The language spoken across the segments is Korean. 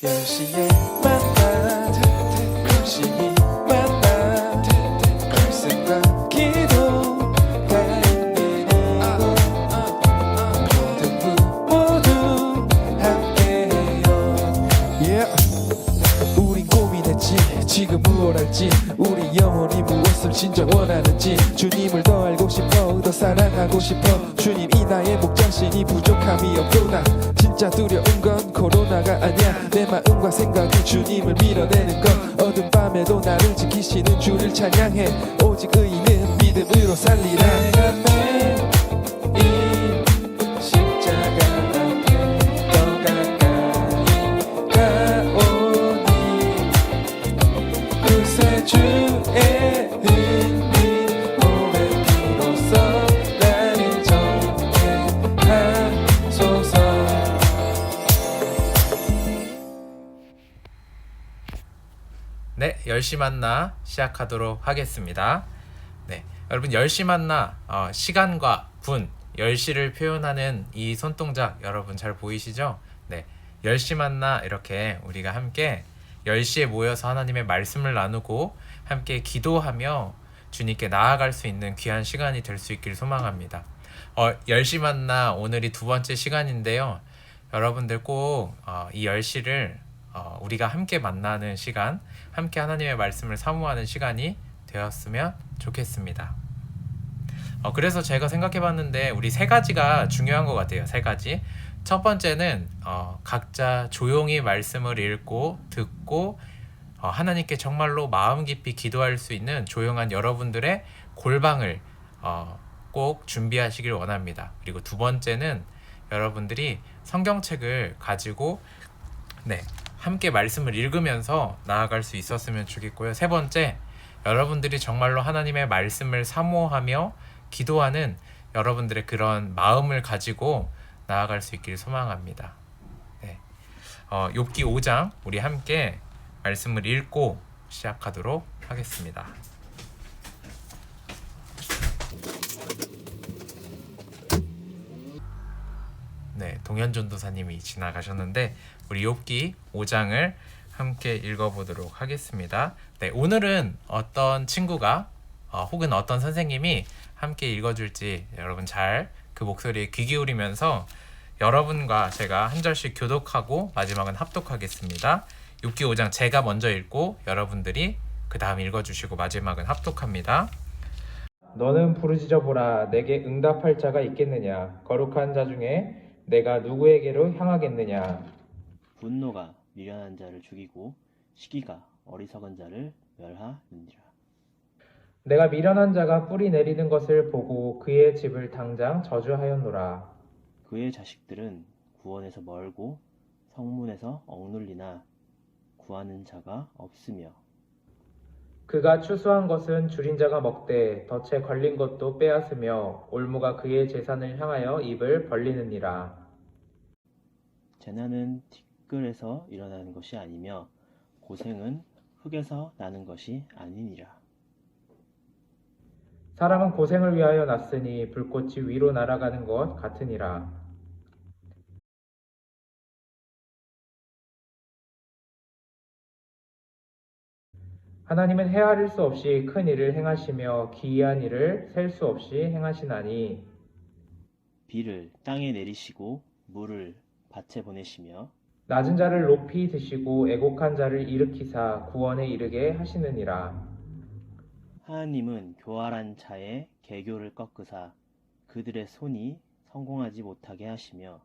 10시에 만나 열심히 지 지금 무엇 할지 우리 영혼이 무엇을 진짜 원하는지. 주님을 더 알고 싶어 더 사랑하고 싶어. 주님이 나의 목장신이 부족함이 없구나. 진짜 두려운 건 코로나가 아니야. 내 마음과 생각이 주님을 밀어내는 것. 어둠 밤에도 나를 지키시는 주를 찬양해. 오직 의인은 믿음으로 살리라 10시 만나 시작하도록 하겠습니다. 네, 여러분 10시 만나 어, 시간과 분, 10시를 표현하는 이 손동작 여러분 잘 보이시죠? 네, 10시 만나 이렇게 우리가 함께 10시에 모여서 하나님의 말씀을 나누고 함께 기도하며 주님께 나아갈 수 있는 귀한 시간이 될 수 있길 소망합니다. 어, 10시 만나 오늘이 두 번째 시간인데요. 여러분들 꼭 어, 이 10시를 어, 우리가 함께 만나는 시간, 함께 하나님의 말씀을 사모하는 시간이 되었으면 좋겠습니다. 어, 그래서 제가 생각해봤는데 우리 세 가지가 중요한 것 같아요. 세 가지. 첫 번째는 어, 각자 조용히 말씀을 읽고 듣고 어, 하나님께 정말로 마음 깊이 기도할 수 있는 조용한 여러분들의 골방을 어, 꼭 준비하시길 원합니다. 그리고 두 번째는 여러분들이 성경책을 가지고 네 함께 말씀을 읽으면서 나아갈 수 있었으면 좋겠고요. 세 번째 여러분들이 정말로 하나님의 말씀을 사모하며 기도하는 여러분들의 그런 마음을 가지고 나아갈 수 있길 소망합니다. 네. 어, 욥기 5장 우리 함께 말씀을 읽고 시작하도록 하겠습니다. 네, 동현 전도사님이 지나가셨는데 우리 욥기 5장을 함께 읽어보도록 하겠습니다. 네, 오늘은 어떤 친구가 어, 혹은 어떤 선생님이 함께 읽어줄지 여러분 잘 그 목소리에 귀 기울이면서 여러분과 제가 한 절씩 교독하고 마지막은 합독하겠습니다. 6기 5장 제가 먼저 읽고 여러분들이 그 다음 읽어주시고 마지막은 합독합니다. 너는 부르짖어 보라 내게 응답할 자가 있겠느냐 거룩한 자 중에 내가 누구에게로 향하겠느냐 분노가 미련한 자를 죽이고 시기가 어리석은 자를 멸하느니라. 내가 미련한 자가 뿌리 내리는 것을 보고 그의 집을 당장 저주하였노라 그의 자식들은 구원에서 멀고 성문에서 억눌리나 구하는 자가 없으며 그가 추수한 것은 줄인 자가 먹되 덫에 걸린 것도 빼앗으며 올무가 그의 재산을 향하여 입을 벌리느니라 재난은 티끌에서 일어나는 것이 아니며 고생은 흙에서 나는 것이 아니니라. 사람은 고생을 위하여 났으니 불꽃이 위로 날아가는 것 같으니라 하나님은 헤아릴 수 없이 큰 일을 행하시며 기이한 일을 셀 수 없이 행하시나니 비를 땅에 내리시고 물을 밭에 보내시며 낮은 자를 높이 드시고 애곡한 자를 일으키사 구원에 이르게 하시느니라. 하나님은 교활한 자의 개교를 꺾으사 그들의 손이 성공하지 못하게 하시며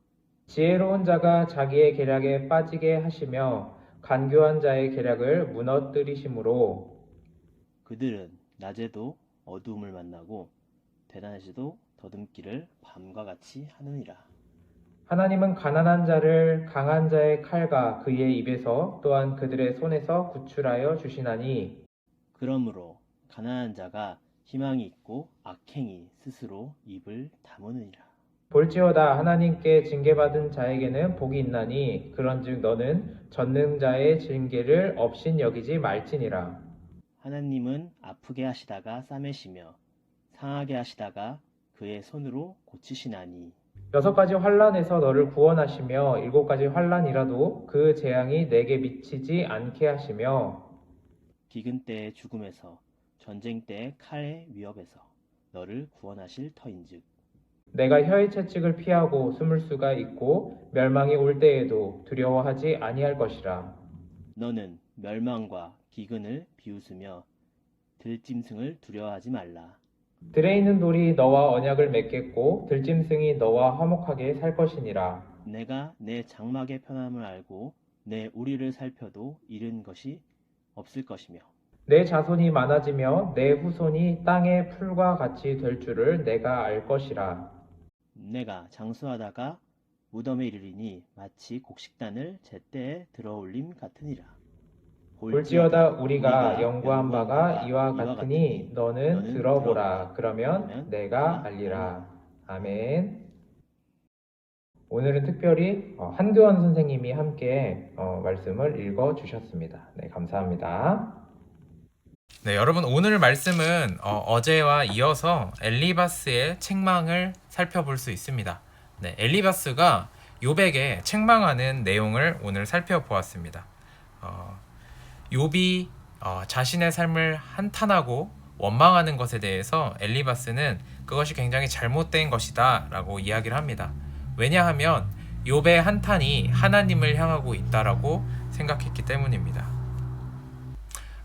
지혜로운 자가 자기의 계략에 빠지게 하시며 간교한 자의 계략을 무너뜨리심으로 그들은 낮에도 어두움을 만나고 대낮에도 더듬기를 밤과 같이 하느니라. 하나님은 가난한 자를 강한 자의 칼과 그의 입에서 또한 그들의 손에서 구출하여 주시나니 그러므로 가난한 자가 희망이 있고 악행이 스스로 입을 다무느니라. 볼지어다 하나님께 징계받은 자에게는 복이 있나니 그런즉 너는 전능자의 징계를 없인 여기지 말지니라. 하나님은 아프게 하시다가 싸매시며 상하게 하시다가 그의 손으로 고치시나니. 여섯 가지 환란에서 너를 구원하시며 일곱 가지 환란이라도 그 재앙이 내게 미치지 않게 하시며 기근 때의 죽음에서 전쟁 때의 칼의 위협에서 너를 구원하실 터인즉 내가 혀의 채찍을 피하고 숨을 수가 있고 멸망이 올 때에도 두려워하지 아니할 것이라. 너는 멸망과 기근을 비웃으며 들짐승을 두려워하지 말라. 들에 있는 돌이 너와 언약을 맺겠고 들짐승이 너와 화목하게 살 것이니라. 내가 내 장막의 편함을 알고 내 우리를 살펴도 잃은 것이 없을 것이며 내 자손이 많아지며 내 후손이 땅의 풀과 같이 될 줄을 내가 알 것이라. 내가 장수하다가 무덤에 이르리니 마치 곡식단을 제때에 들어올림 같으니라. 볼지어다 우리가 연구한 바가 이와 같으니 너는 들어보라. 그러면 내가 알리라. 아멘. 오늘은 특별히 어, 한교원 선생님이 함께 어, 말씀을 읽어 주셨습니다. 네, 감사합니다. 네, 여러분 오늘 말씀은 어, 제와 이어서 엘리바스의 책망을 살펴볼 수 있습니다. 네, 엘리바스가 요백에 책망하는 내용을 오늘 살펴보았습니다. 어, 욥이 어, 자신의 삶을 한탄하고 원망하는 것에 대해서 엘리바스는 그것이 굉장히 잘못된 것이다라고 이야기를 합니다. 왜냐하면 욥의 한탄이 하나님을 향하고 있다라고 생각했기 때문입니다.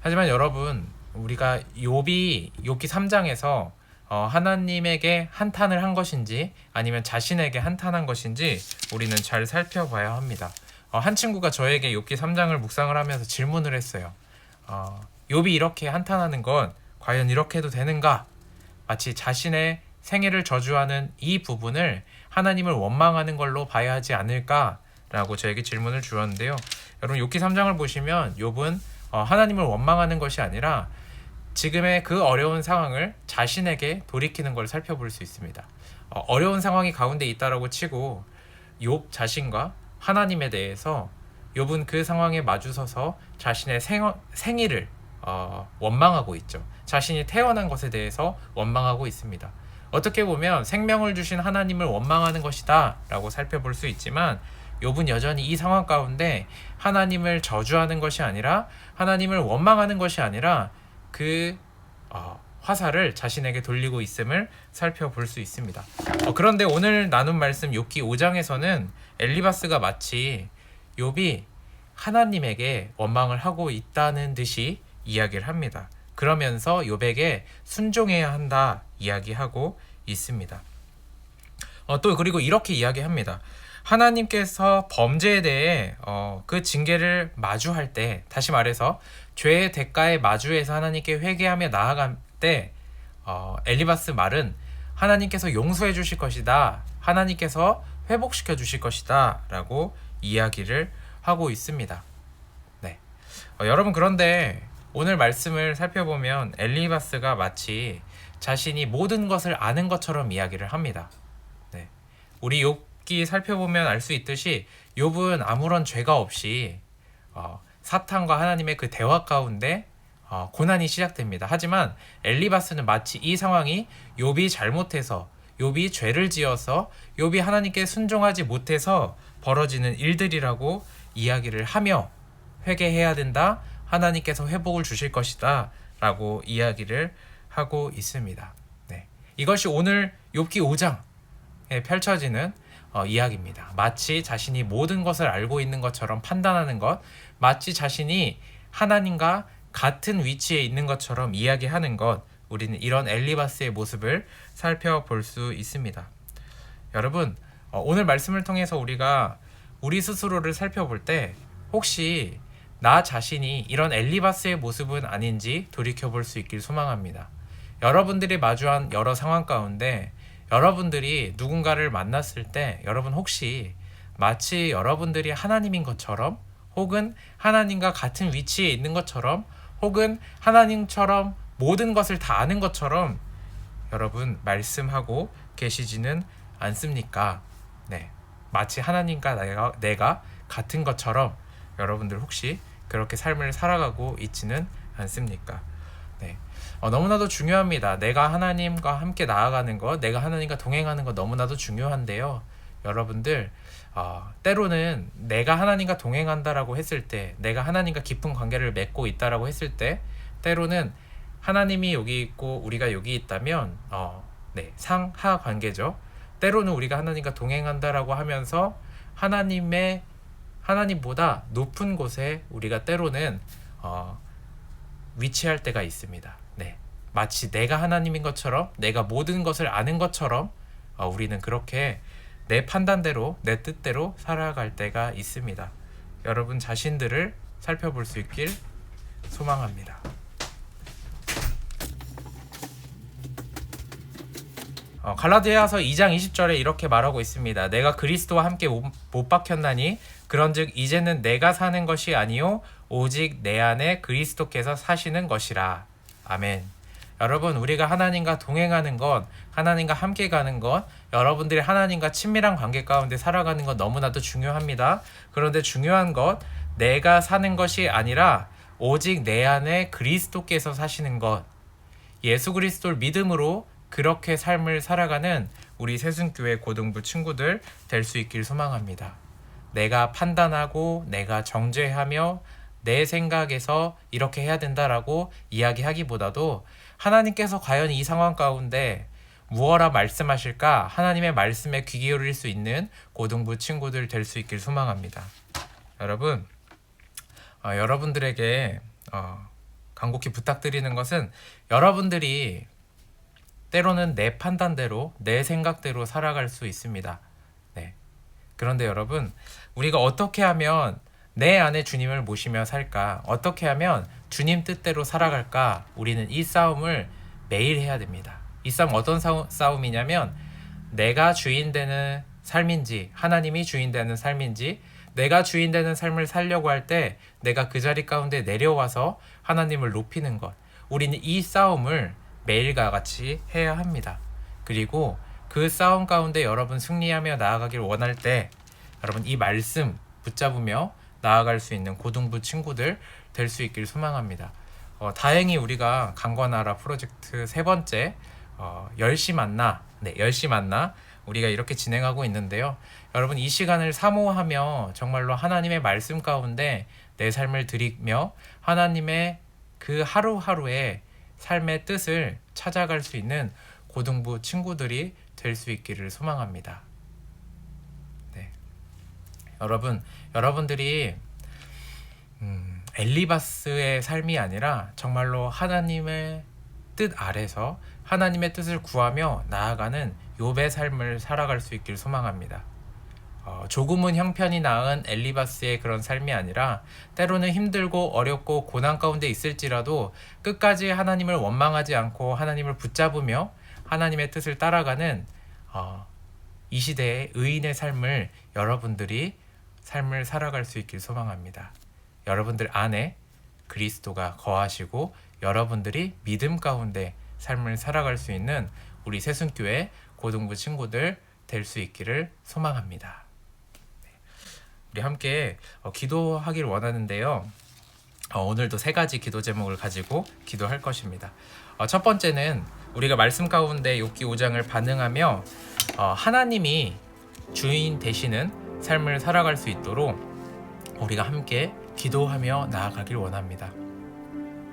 하지만 여러분 우리가 욥이 욥기 3장에서 어, 하나님에게 한탄을 한 것인지 아니면 자신에게 한탄한 것인지 우리는 잘 살펴봐야 합니다. 어, 한 친구가 저에게 욥기 3장을 묵상을 하면서 질문을 했어요. 어, 욥이 이렇게 한탄하는 건 과연 이렇게 해도 되는가? 마치 자신의 생애를 저주하는 이 부분을 하나님을 원망하는 걸로 봐야 하지 않을까라고 저에게 질문을 주었는데요. 여러분 욥기 3장을 보시면 욥은 어, 하나님을 원망하는 것이 아니라 지금의 그 어려운 상황을 자신에게 돌이키는 걸 살펴볼 수 있습니다. 어, 어려운 상황이 가운데 있다라고 치고 욥 자신과 하나님에 대해서 욥은 그 상황에 마주서서 자신의 생, 생일을 어, 원망하고 있죠. 자신이 태어난 것에 대해서 원망하고 있습니다. 어떻게 보면 생명을 주신 하나님을 원망하는 것이다 라고 살펴볼 수 있지만 욥은 여전히 이 상황 가운데 하나님을 저주하는 것이 아니라 하나님을 원망하는 것이 아니라 그 어, 화살을 자신에게 돌리고 있음을 살펴볼 수 있습니다. 어, 그런데 오늘 나눈 말씀 욥기 5장에서는 엘리바스가 마치 욥이 하나님에게 원망을 하고 있다는 듯이 이야기를 합니다. 그러면서 욥에게 순종해야 한다 이야기하고 있습니다. 어, 또 그리고 이렇게 이야기합니다. 하나님께서 범죄에 대해 어, 그 징계를 마주할 때 다시 말해서 죄의 대가에 마주해서 하나님께 회개하며 나아갈 때 어, 엘리바스 말은 하나님께서 용서해 주실 것이다. 하나님께서 회복시켜 주실 것이다. 라고 이야기를 하고 있습니다. 네. 어, 여러분 그런데 오늘 말씀을 살펴보면 엘리바스가 마치 자신이 모든 것을 아는 것처럼 이야기를 합니다. 네. 우리 욥기 살펴보면 알 수 있듯이 욥은 아무런 죄가 없이 어, 사탄과 하나님의 그 대화 가운데 어, 고난이 시작됩니다. 하지만 엘리바스는 마치 이 상황이 욥이 잘못해서 욥이 죄를 지어서 욥이 하나님께 순종하지 못해서 벌어지는 일들이라고 이야기를 하며 회개해야 된다. 하나님께서 회복을 주실 것이다. 라고 이야기를 하고 있습니다. 네. 이것이 오늘 욥기 5장에 펼쳐지는 어, 이야기입니다. 마치 자신이 모든 것을 알고 있는 것처럼 판단하는 것, 마치 자신이 하나님과 같은 위치에 있는 것처럼 이야기하는 것, 우리는 이런 엘리바스의 모습을 살펴볼 수 있습니다. 여러분, 어, 오늘 말씀을 통해서 우리가 우리 스스로를 살펴볼 때 혹시 나 자신이 이런 엘리바스의 모습은 아닌지 돌이켜 볼 수 있길 소망합니다. 여러분들이 마주한 여러 상황 가운데 여러분들이 누군가를 만났을 때 여러분 혹시 마치 여러분들이 하나님인 것처럼 혹은 하나님과 같은 위치에 있는 것처럼 혹은 하나님처럼 모든 것을 다 아는 것처럼 여러분 말씀하고 계시지는 않습니까? 네. 마치 하나님과 내가, 내가 같은 것처럼 여러분들 혹시 그렇게 삶을 살아가고 있지는 않습니까? 네. 어, 너무나도 중요합니다. 내가 하나님과 함께 나아가는 것, 내가 하나님과 동행하는 것 너무나도 중요한데요. 여러분들 어, 때로는 내가 하나님과 동행한다라고 했을 때, 내가 하나님과 깊은 관계를 맺고 있다라고 했을 때, 때로는 하나님이 여기 있고 우리가 여기 있다면, 어, 네, 상하 관계죠. 때로는 우리가 하나님과 동행한다라고 하면서 하나님의 하나님보다 높은 곳에 우리가 때로는 어, 위치할 때가 있습니다. 네, 마치 내가 하나님인 것처럼, 내가 모든 것을 아는 것처럼 어, 우리는 그렇게 내 판단대로, 내 뜻대로 살아갈 때가 있습니다. 여러분 자신들을 살펴볼 수 있길 소망합니다. 어, 갈라디아서 2장 20절에 이렇게 말하고 있습니다. 내가 그리스도와 함께 못, 못 박혔나니 그런즉 이제는 내가 사는 것이 아니요 오직 내 안에 그리스도께서 사시는 것이라. 아멘. 여러분 우리가 하나님과 동행하는 것, 하나님과 함께 가는 것, 여러분들이 하나님과 친밀한 관계 가운데 살아가는 것 너무나도 중요합니다. 그런데 중요한 것, 내가 사는 것이 아니라 오직 내 안에 그리스도께서 사시는 것. 예수 그리스도를 믿음으로 그렇게 삶을 살아가는 우리 새순교회 고등부 친구들 될 수 있길 소망합니다. 내가 판단하고 내가 정죄하며 내 생각에서 이렇게 해야 된다라고 이야기하기보다도 하나님께서 과연 이 상황 가운데 무엇라 말씀하실까 하나님의 말씀에 귀 기울일 수 있는 고등부 친구들 될 수 있길 소망합니다. 여러분, 어, 여러분들에게 어, 간곡히 부탁드리는 것은 여러분들이 때로는 내 판단대로 내 생각대로 살아갈 수 있습니다. 네. 그런데 여러분, 우리가 어떻게 하면 내 안에 주님을 모시며 살까? 어떻게 하면 주님 뜻대로 살아갈까? 우리는 이 싸움을 매일 해야 됩니다. 이 싸움 어떤 싸움, 싸움이냐면 내가 주인 되는 삶인지 하나님이 주인 되는 삶인지 내가 주인 되는 삶을 살려고 할 때 내가 그 자리 가운데 내려와서 하나님을 높이는 것. 우리는 이 싸움을 매일과 같이 해야 합니다. 그리고 그 싸움 가운데 여러분 승리하며 나아가길 원할 때 여러분 이 말씀 붙잡으며 나아갈 수 있는 고등부 친구들 될 수 있길 소망합니다. 어, 다행히 우리가 강권하라 프로젝트 세 번째 어, 10시 만나 네 10시 만나 우리가 이렇게 진행하고 있는데요. 여러분 이 시간을 사모하며 정말로 하나님의 말씀 가운데 내 삶을 드리며 하나님의 그 하루하루의 삶의 뜻을 찾아갈 수 있는 고등부 친구들이 될 수 있기를 소망합니다. 네. 여러분, 여러분들이 음, 엘리바스의 삶이 아니라 정말로 하나님의 뜻 아래서 하나님의 뜻을 구하며 나아가는 욥의 삶을 살아갈 수 있길 소망합니다. 어, 조금은 형편이 나은 엘리바스의 그런 삶이 아니라 때로는 힘들고 어렵고 고난 가운데 있을지라도 끝까지 하나님을 원망하지 않고 하나님을 붙잡으며 하나님의 뜻을 따라가는 어, 이 시대의 의인의 삶을 여러분들이 삶을 살아갈 수 있길 소망합니다. 여러분들 안에 그리스도가 거하시고 여러분들이 믿음 가운데 삶을 살아갈 수 있는 우리 새순교회 고등부 친구들 될 수 있기를 소망합니다. 우리 함께 어, 기도하길 원하는데요. 어, 오늘도 세 가지 기도 제목을 가지고 기도할 것입니다. 어, 첫 번째는 우리가 말씀 가운데 욥기 5장을 반응하며 어, 하나님이 주인 되시는 삶을 살아갈 수 있도록 우리가 함께 기도하며 나아가길 원합니다.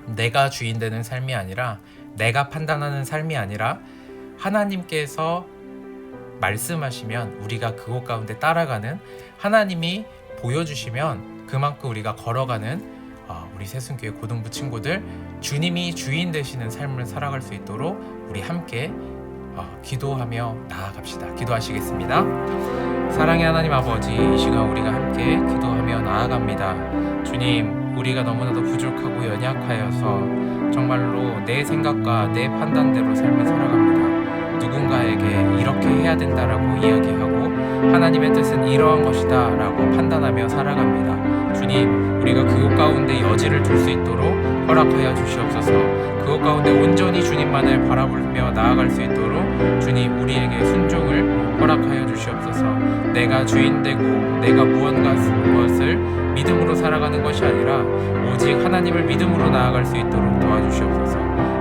내가 주인 되는 삶이 아니라 내가 판단하는 삶이 아니라 하나님께서 말씀하시면 우리가 그곳 가운데 따라가는 하나님이 보여주시면 그만큼 우리가 걸어가는 어, 우리 새순교회 고등부 친구들 주님이 주인 되시는 삶을 살아갈 수 있도록 우리 함께 어, 기도하며 나아갑시다. 기도하시겠습니다. 사랑의 하나님 아버지 이 시간 우리가 함께 기도하며 나아갑니다. 주님 우리가 너무나도 부족하고 연약하여서 정말로 내 생각과 내 판단대로 삶을 살아갑니다. 누군가에게 이렇게 해야 된다라고 이야기하고 하나님의 뜻은 이러한 것이다라고 판단하며 살아갑니다. 주님, 우리가 그것 가운데 여지를 둘 수 있도록 허락하여 주시옵소서. 그것 가운데 온전히 주님만을 바라보며 나아갈 수 있도록 주님 우리에게 순종을 허락하여 주시옵소서. 내가 주인 되고 내가 무언가 것을 믿음으로 살아가는 것이 아니라 오직 하나님을 믿음으로 나아갈 수 있도록 도와주시옵소서.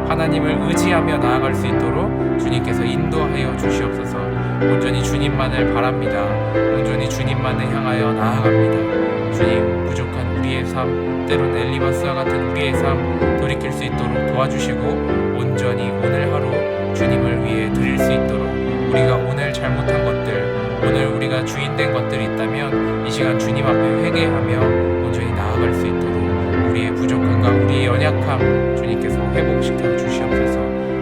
하나님을 의지하며 나아갈 수 있도록 주님께서 인도하여 주시옵소서. 온전히 주님만을 바랍니다. 온전히 주님만을 향하여 나아갑니다. 주님 부족한 우리의 삶, 때론 엘리바스와 같은 우리의 삶 돌이킬 수 있도록 도와주시고 온전히 오늘 하루 주님을 위해 드릴 수 있도록 우리가 오늘 잘못한 것들, 오늘 우리가 주인된 것들이 있다면 이 시간 주님 앞에 회개하며 온전히 나아갈 수 있도록 우리의 부족함과 우리의 연약함 주님께서 회복시켜 주시옵소서.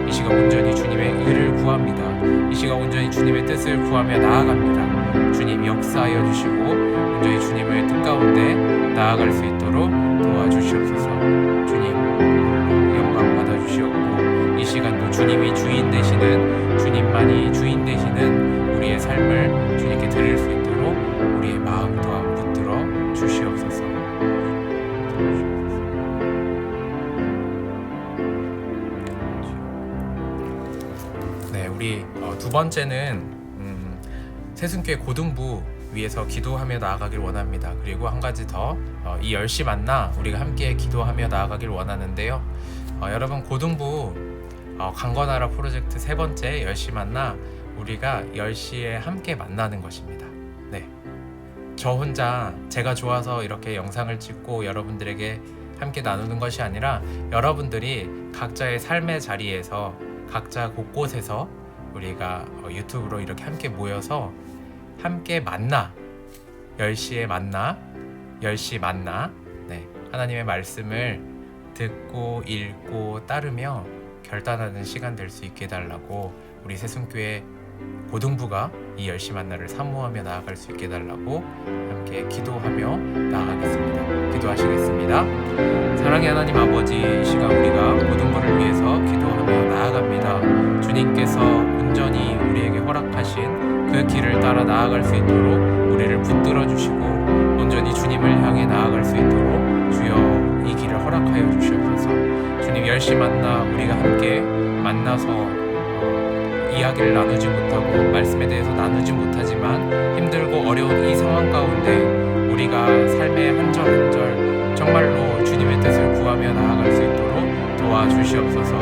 이 시간 온전히 주님의 의를 구합니다. 이 시간 온전히 주님의 뜻을 구하며 나아갑니다. 주님 역사하여 주시고 온전히 주님의 뜻 가운데 나아갈 수 있도록 도와주시옵소서. 번째는 음, 세순교회 고등부 위해서 기도하며 나아가길 원합니다. 그리고 한 가지 더, 어, 이 10시 만나 우리가 함께 기도하며 나아가길 원하는데요. 어, 여러분 고등부 어, 강건하라 프로젝트 세 번째 10시 만나 우리가 10시에 함께 만나는 것입니다. 네. 저 혼자 제가 좋아서 이렇게 영상을 찍고 여러분들에게 함께 나누는 것이 아니라 여러분들이 각자의 삶의 자리에서 각자 곳곳에서 우리가 어, 유튜브로 이렇게 함께 모여서 함께 만나 10시에 만나 10시 만나 네, 하나님의 말씀을 듣고 읽고 따르며 결단하는 시간 될 수 있게 해달라고 우리 새순교회 고등부가 이 10시 만나를 사모하며 나아갈 수 있게 해달라고 함께 기도하며 나아가겠습니다. 기도하시겠습니다. 사랑의 하나님 아버지 이 시간 우리가 고등부를 위해서 기도하며 나아갑니다. 주님께서 온전히 우리에게 허락하신 그 길을 따라 나아갈 수 있도록 우리를 붙들어 주시고 온전히 주님을 향해 나아갈 수 있도록 주여 이 길을 허락하여 주시옵소서. 주님 열심히 만나 우리가 함께 만나서 어, 이야기를 나누지 못하고 말씀에 대해서 나누지 못하지만 힘들고 어려운 이 상황 가운데 우리가 삶의 한 절 한 절 정말로 주님의 뜻을 구하며 나아갈 수 있도록 도와주시옵소서.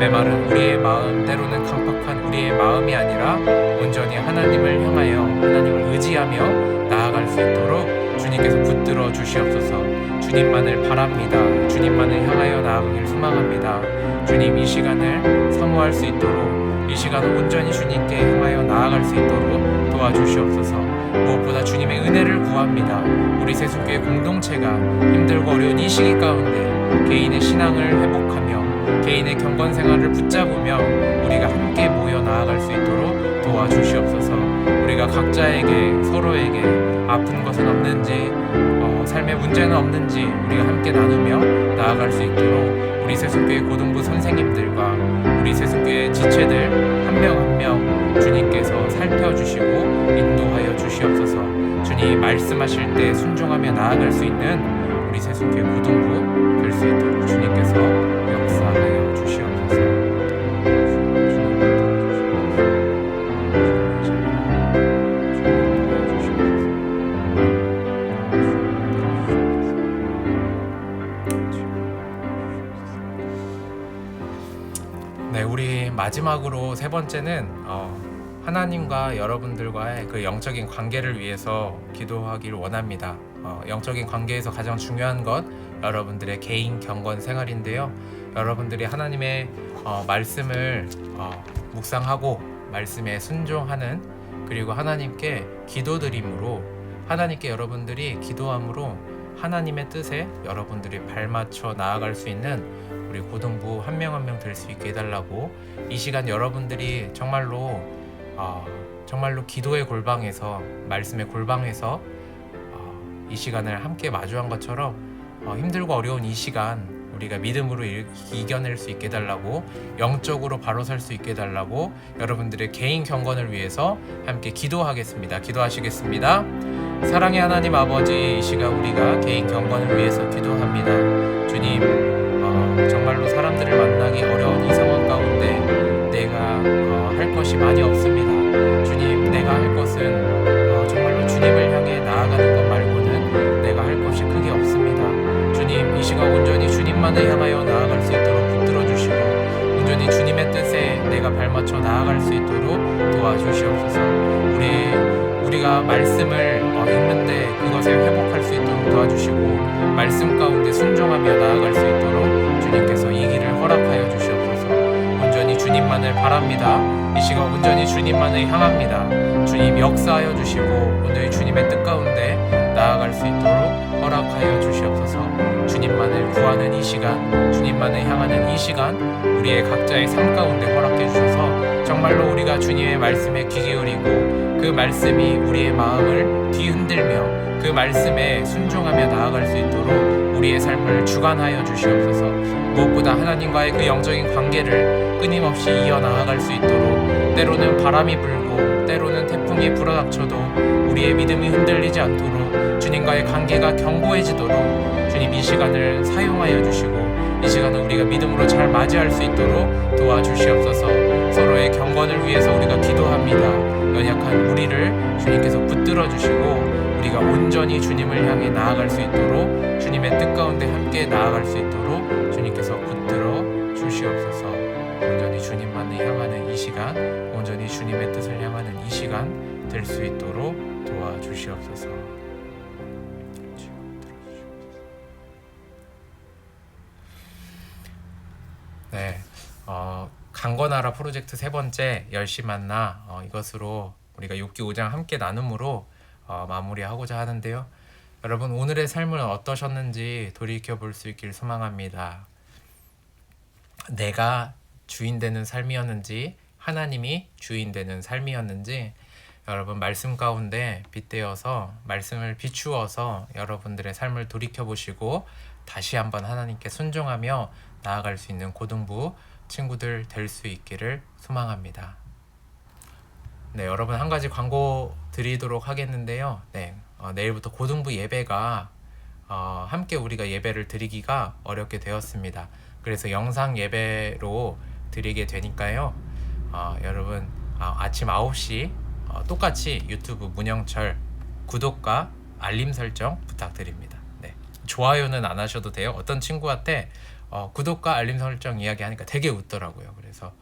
메마른 우리의 마음 때로는 강 팍한 우리의 마음이 아니라 온전히 하나님을 향하여 하나님을 의지하며 나아갈 수 있도록 주님께서 붙들어 주시옵소서. 주님만을 바랍니다. 주님만을 향하여 나아가길 소망합니다. 주님 이 시간을 사모할 수 있도록 이 시간을 온전히 주님께 향하여 나아갈 수 있도록 도와주시옵소서. 무엇보다 주님의 은혜를 구합니다. 우리 세속교회 공동체가 힘들고 어려운 이 시기 가운데 개인의 신앙을 회복하며 개인의 경건 생활을 붙잡으며 우리가 함께 모여 나아갈 수 있도록 도와주시옵소서. 우리가 각자에게 서로에게 아픈 것은 없는지 어, 삶의 문제는 없는지 우리가 함께 나누며 나아갈 수 있도록 우리 세속교회 고등부 선생님들과 우리 세속교회 지체들 한 명 한 명 주님께서 살펴주시고 인도하여 주시옵소서. 주님 말씀하실 때 순종하며 나아갈 수 있는 우리 세속교회 고등부 될 수 있도록 주님께서 마지막으로 세 번째는 어, 하나님과 여러분들과의 그 영적인 관계를 위해서 기도하길 원합니다. 어, 영적인 관계에서 가장 중요한 것 여러분들의 개인 경건 생활인데요. 여러분들이 하나님의 어, 말씀을 어, 묵상하고 말씀에 순종하는 그리고 하나님께 기도드림으로 하나님께 여러분들이 기도함으로 하나님의 뜻에 여러분들이 발맞춰 나아갈 수 있는 우리 고등부 한 명 한 명 될 수 있게 해달라고 이 시간 여러분들이 정말로 어, 정말로 기도의 골방에서 말씀의 골방에서 어, 이 시간을 함께 마주한 것처럼 어, 힘들고 어려운 이 시간 우리가 믿음으로 일- 이겨낼 수 있게 해달라고 영적으로 바로 설 수 있게 해달라고 여러분들의 개인 경건을 위해서 함께 기도하겠습니다. 기도하시겠습니다. 사랑의 하나님 아버지 이 시간 우리가 개인 경건을 위해서 기도합니다. 주님 어, 정말로 사람들을 만나기 어려운 이 상황 가운데 내가 어, 할 것이 많이 없습니다. 주님 내가 할 것은 어, 정말로 주님을 향해 나아가는 것 말고는 내가 할 것이 크게 없습니다. 주님 이 시간 온전히 주님만을 향하여 나아갈 수 있도록 붙들어 주시고 온전히 주님의 뜻에 내가 발맞춰 나아갈 수 있도록 도와주시옵소서. 우리 우리가 말씀을 어, 읽는데 그것을 회복할 수 있도록 도와주시고 말씀 가운데 순종하며 나아갈 수 있도록 주님께서 이 길을 허락하여 주시옵소서. 온전히 주님만을 바랍니다. 이 시간 온전히 주님만을 향합니다. 주님 역사하여 주시고 온전히 주님의 뜻 가운데 나아갈 수 있도록 허락하여 주시옵소서. 주님만을 구하는 이 시간, 주님만을 향하는 이 시간, 우리의 각자의 삶 가운데 허락해 주셔서 정말로 우리가 주님의 말씀에 귀 기울이고 그 말씀이 우리의 마음을 뒤흔들며 그 말씀에 순종하며 나아갈 수 있도록 우리의 삶을 주관하여 주시옵소서. 무엇보다 하나님과의 그 영적인 관계를 끊임없이 이어 나아갈 수 있도록 때로는 바람이 불고 때로는 태풍이 불어닥쳐도 우리의 믿음이 흔들리지 않도록 주님과의 관계가 견고해지도록 주님 이 시간을 사용하여 주시고 이 시간을 우리가 믿음으로 잘 맞이할 수 있도록 도와주시옵소서 서로의 경건을 위해서 우리가 기도합니다. 연약한 우리를 주님께서 붙들어 주시고 우리가 온전히 주님을 향해 나아갈 수 있도록 주님의 뜻 가운데 함께 나아갈 수 있도록 주님께서 붙들어 주시옵소서. 온전히 주님만을 향하는 이 시간 온전히 주님의 뜻을 향하는 이 시간 될 수 있도록 도와주시옵소서 강건하라 프로젝트 세 번째 열시 만나 어, 이것으로 우리가 6기 5장 함께 나눔으로 어, 마무리하고자 하는데요. 여러분 오늘의 삶은 어떠셨는지 돌이켜 볼 수 있길 소망합니다. 내가 주인 되는 삶이었는지 하나님이 주인 되는 삶이었는지 여러분 말씀 가운데 빗대어서 말씀을 비추어서 여러분들의 삶을 돌이켜 보시고 다시 한번 하나님께 순종하며 나아갈 수 있는 고등부 친구들 될 수 있기를 소망합니다. 네, 여러분 한 가지 광고 드리도록 하겠는데요. 네, 어, 내일부터 고등부 예배가 어, 함께 우리가 예배를 드리기가 어렵게 되었습니다. 그래서 영상 예배로 드리게 되니까요. 어, 여러분 아, 아침 9시 어, 똑같이 유튜브 문영철 구독과 알림 설정 부탁드립니다. 네. 좋아요는 안 하셔도 돼요. 어떤 친구한테 어, 구독과 알림 설정 이야기하니까 되게 웃더라고요. 그래서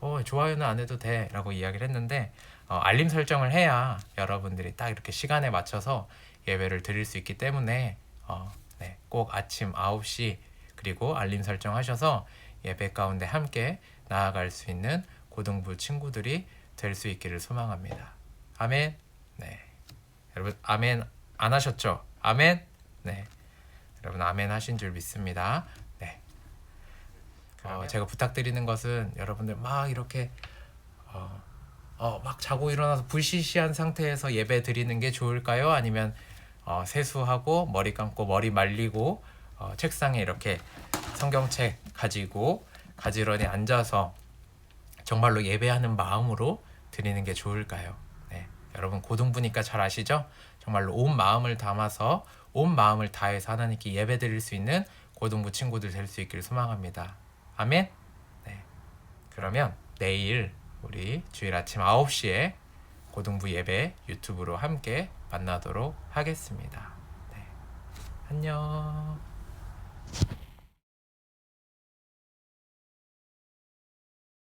어, 좋아요는 안 해도 돼라고 이야기를 했는데 어, 알림 설정을 해야 여러분들이 딱 이렇게 시간에 맞춰서 예배를 드릴 수 있기 때문에 어, 네, 꼭 아침 9시 그리고 알림 설정하셔서 예배 가운데 함께 나아갈 수 있는 고등부 친구들이 될 수 있기를 소망합니다. 아멘. 네. 여러분 아멘 안 하셨죠? 아멘. 네. 여러분 아멘 하신 줄 믿습니다. 네. 어, 제가 부탁드리는 것은 여러분들 막 이렇게 어, 어, 막 자고 일어나서 불시시한 상태에서 예배 드리는 게 좋을까요? 아니면 어, 세수하고 머리 감고 머리 말리고 어, 책상에 이렇게 성경책 가지고 가지런히 앉아서 정말로 예배하는 마음으로 드리는 게 좋을까요? 네. 여러분 고등부니까 잘 아시죠? 정말로 온 마음을 담아서 온 마음을 다해서 하나님께 예배 드릴 수 있는 고등부 친구들 될 수 있기를 소망합니다. 아멘. 네. 그러면 내일 우리 주일 아침 9시에 고등부 예배 유튜브로 함께 만나도록 하겠습니다. 네. 안녕.